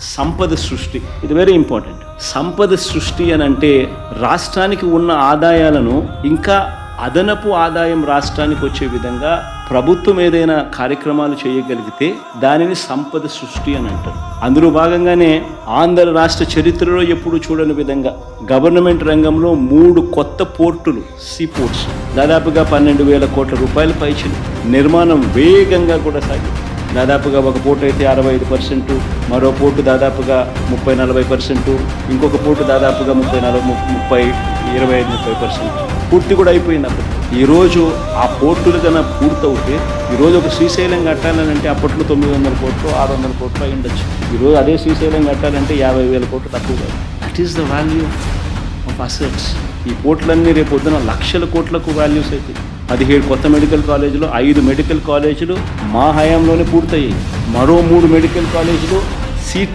సంపద సృష్టి. ఇది వెరీ ఇంపార్టెంట్ సంపద సృష్టి అని అంటే రాష్ట్రానికి ఉన్న ఆదాయాలను ఇంకా అదనపు ఆదాయం రాష్ట్రానికి వచ్చే విధంగా ప్రభుత్వం ఏదైనా కార్యక్రమాలు చేయగలిగితే దానిని సంపద సృష్టి అని అంటారు. అందులో భాగంగానే ఆంధ్ర రాష్ట్ర చరిత్రలో ఎప్పుడు చూడని విధంగా గవర్నమెంట్ రంగంలో మూడు కొత్త పోర్టులు సీ పోర్ట్స్. దాదాపుగా పన్నెండు వేల కోట్ల రూపాయలు పైచి నిర్మాణం వేగంగా కూడా సాగింది. దాదాపుగా ఒక పూట అయితే అరవై ఐదు పర్సెంట్ మరో పూట దాదాపుగా ముప్పై నలభై పర్సెంట్ ఇంకొక పూటు దాదాపుగా ముప్పై నలభై ముప్పై ఇరవై ఐదు ముప్పై పర్సెంట్ పూర్తి కూడా అయిపోయింది అప్పుడు. ఈరోజు ఆ పోర్టులు కన్నా పూర్తవుతే ఈరోజు ఒక శ్రీశైలం కట్టాలంటే అప్పట్లో తొమ్మిది వందల కోట్లు ఆరు వందల కోట్లు అయి ఉండొచ్చు. ఈరోజు అదే శ్రీశైలం కట్టాలంటే యాభై వేల కోట్లు తక్కువ కాదు. That is the value of assets ఈ పోర్టులన్నీ రేపు పొద్దున లక్షల కోట్లకు వాల్యూస్ అవుతాయి పదిహేడు కొత్త మెడికల్ కాలేజీలు ఐదు మెడికల్ కాలేజీలు మా హయాంలోనే పూర్తయ్యాయి. మరో మూడు మెడికల్ కాలేజీలు సీట్లు